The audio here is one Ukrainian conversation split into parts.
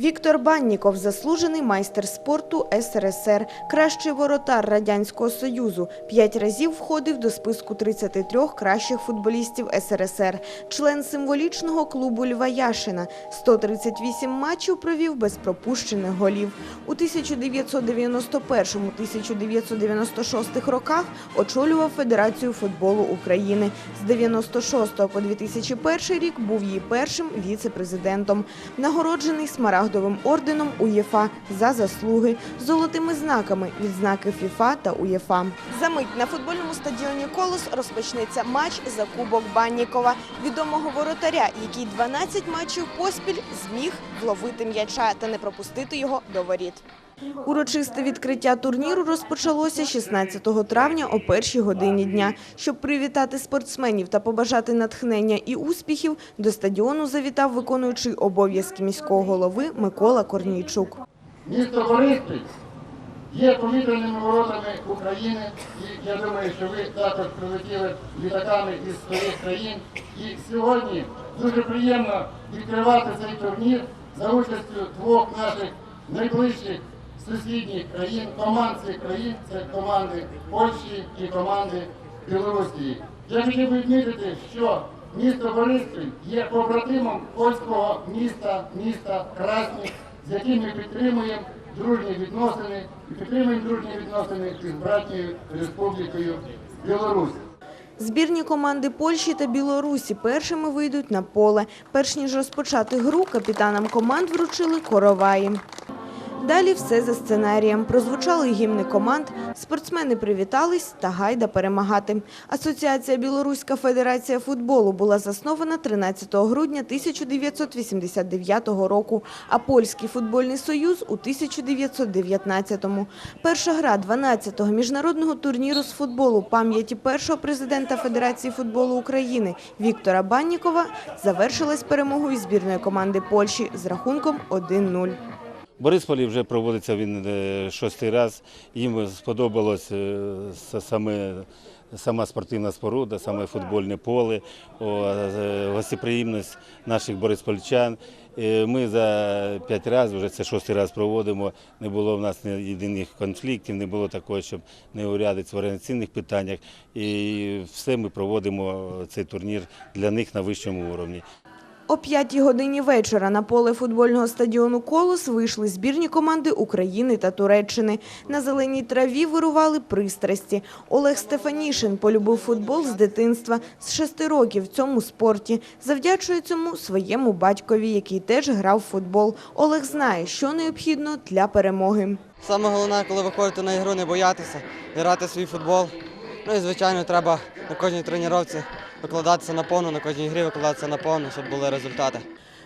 Віктор Банніков – заслужений майстер спорту СРСР, кращий воротар Радянського Союзу. П'ять разів входив до списку 33 кращих футболістів СРСР. Член символічного клубу Льва Яшина. 138 матчів провів без пропущених голів. У 1991-1996 роках очолював Федерацію футболу України. З 96 по 2001 рік був її першим віце-президентом. Нагороджений смарагдовим орденом УЄФА за заслуги, золотими знаками відзнаки ФІФА та УЄФА. За мить на футбольному стадіоні «Колос» розпочнеться матч за Кубок Баннікова, відомого воротаря, який 12 матчів поспіль зміг вловити м'яча та не пропустити його до воріт. Урочисте відкриття турніру розпочалося 16 травня о першій годині дня. Щоб привітати спортсменів та побажати натхнення і успіхів, до стадіону завітав виконуючий обов'язки міського голови Микола Корнійчук. Місто Бориспіль є повітряними воротами України, і я думаю, що ви також прилетіли літаками із своїх країн. І сьогодні дуже приємно відкривати цей турнір за участю двох наших найближчих сусідніх країн, команд цих країн, це команди Польщі і команди Білорусі. Я хотів відмітити, що місто Бориспіль є побратимом польського міста, міста Красні, з яким ми підтримуємо дружні відносини і підтримуємо дружні відносини із братньою республікою Білорусь. Збірні команди Польщі та Білорусі першими вийдуть на поле. Перш ніж розпочати гру, капітанам команд вручили короваї. Далі все за сценарієм. Прозвучали гімни команд, спортсмени привітались та гайда перемагати. Асоціація Білоруська Федерація футболу була заснована 13 грудня 1989 року, а Польський футбольний союз у 1919-му. Перша гра 12-го міжнародного турніру з футболу пам'яті першого президента Федерації футболу України Віктора Баннікова завершилась перемогою збірної команди Польщі з рахунком 1-0. Борисполі вже проводиться він е, шостий раз. Їм сподобалось е, саме. Сама спортивна споруда, саме футбольне поле, е, гостеприємність наших бориспольчан. Ми за п'ять разів, вже це шостий раз проводимо. Не було в нас єдиних конфліктів, не було такого, щоб не урядити в організаційних питаннях. І все ми проводимо цей турнір для них на вищому уровні. О п'ятій годині вечора на поле футбольного стадіону «Колос» вийшли збірні команди України та Туреччини. На зеленій траві вирували пристрасті. Олег Стефанішин полюбив футбол з дитинства. З шести років в цьому спорті. Завдячує цьому своєму батькові, який теж грав в футбол. Олег знає, що необхідно для перемоги. Саме головне, коли виходите на ігру, не боятися, грати свій футбол. Ну і звичайно, треба на кожній тренувці викладатися на повну, на кожній грі викладатися на повну, щоб були результати.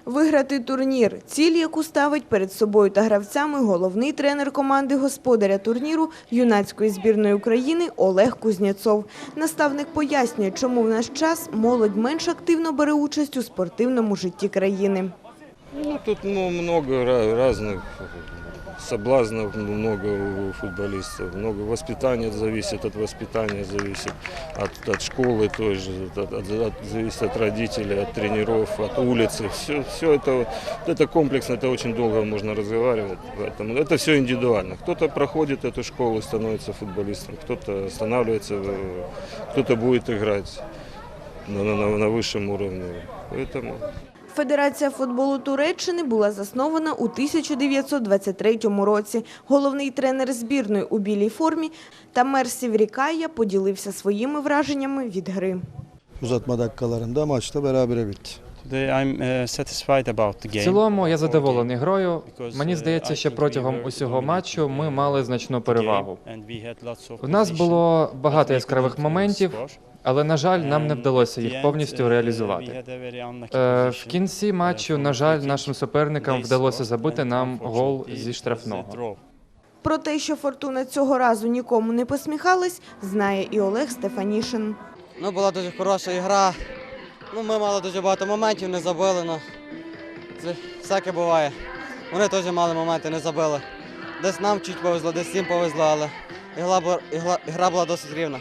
Виграти турнір – ціль, яку ставить перед собою та гравцями головний тренер команди господаря турніру юнацької збірної України Олег Кузнєцов. Наставник пояснює, чому в наш час молодь менш активно бере участь у спортивному житті країни. Ну, тут ну, много разных соблазнов, много у футболистов, много воспитания зависит, от воспитания зависит, от, от школы той же, от, от- от- зависит от родителей, от тренеров, от улицы. Все, все это, вот- это комплексно, это очень долго можно разговаривать. Поэтому это все индивидуально. Кто-то проходит эту школу и становится футболистом, кто-то останавливается, э, кто-то будет играть на, на- на- на высшем уровне. Поэтому Федерація футболу Туреччини була заснована у 1923 році. Головний тренер збірної у білій формі Тамер Сіврікая поділився своїми враженнями від гри. Uzatma dakikalarında maçta berabere bitti. Today I'm uh. В цілому я задоволений грою. Мені uh, здається, що протягом усього матчу ми мали значну перевагу. У нас було багато яскравих uh, моментів. Але на жаль, нам не вдалося їх повністю uh, реалізувати. Е, В кінці uh, матчу, на жаль, нашим суперникам вдалося забити нам гол зі штрафного. Про те, що фортуна цього разу нікому не посміхалась, знає і Олег Стефанішин. Ну, була дуже хороша ігра. Ну, ми мали дуже багато моментів, не забили. Ну, це всяке буває. Вони теж мали моменти, не забили. Десь нам чуть повезло, десь їм повезло, але ігра, ігра була досить рівна.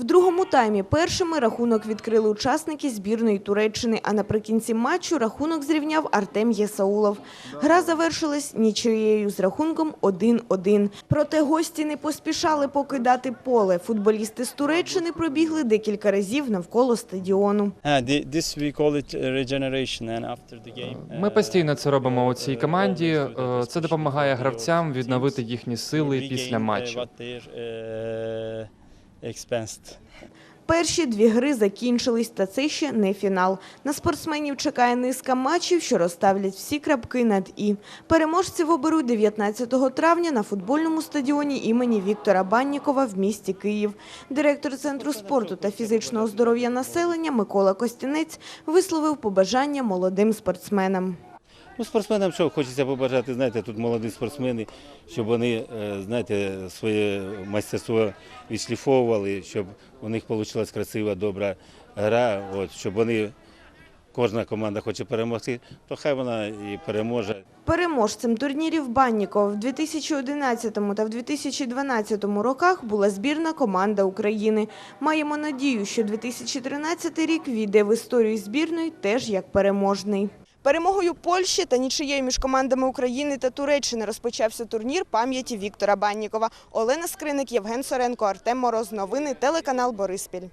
В другому таймі першими рахунок відкрили учасники збірної Туреччини, а наприкінці матчу рахунок зрівняв Артем Єсаулов. Гра завершилась нічиєю з рахунком 1-1. Проте гості не поспішали покидати поле. Футболісти з Туреччини пробігли декілька разів навколо стадіону. Uh, uh, game. Ми постійно це робимо у цій команді. Е, Це допомагає гравцям відновити їхні сили після uh, матчу. Expensed. Перші дві гри закінчились, та це ще не фінал. На спортсменів чекає низка матчів, що розставлять всі крапки над «і». Переможців оберуть 19 травня на футбольному стадіоні імені Віктора Баннікова в місті Київ. Директор Центру спорту та фізичного здоров'я населення Микола Костянець висловив побажання молодим спортсменам. Ну, спортсменам що хочеться побажати, знаєте, тут молоді спортсмени, щоб вони, е, знаєте, своє майстерство відшліфовували, щоб у них вийшла красива, добра гра, от, щоб вони, кожна команда хоче перемогти, то хай вона і переможе. Переможцем турнірів Баннікова в 2011 та в 2012 роках була збірна команда України. Маємо надію, що 2013 рік війде в історію збірної теж як переможний. Перемогою Польщі та нічиєю між командами України та Туреччини розпочався турнір пам'яті Віктора Баннікова. Олена Скриник, Євген Соренко, Артем Мороз. Новини телеканал Бориспіль.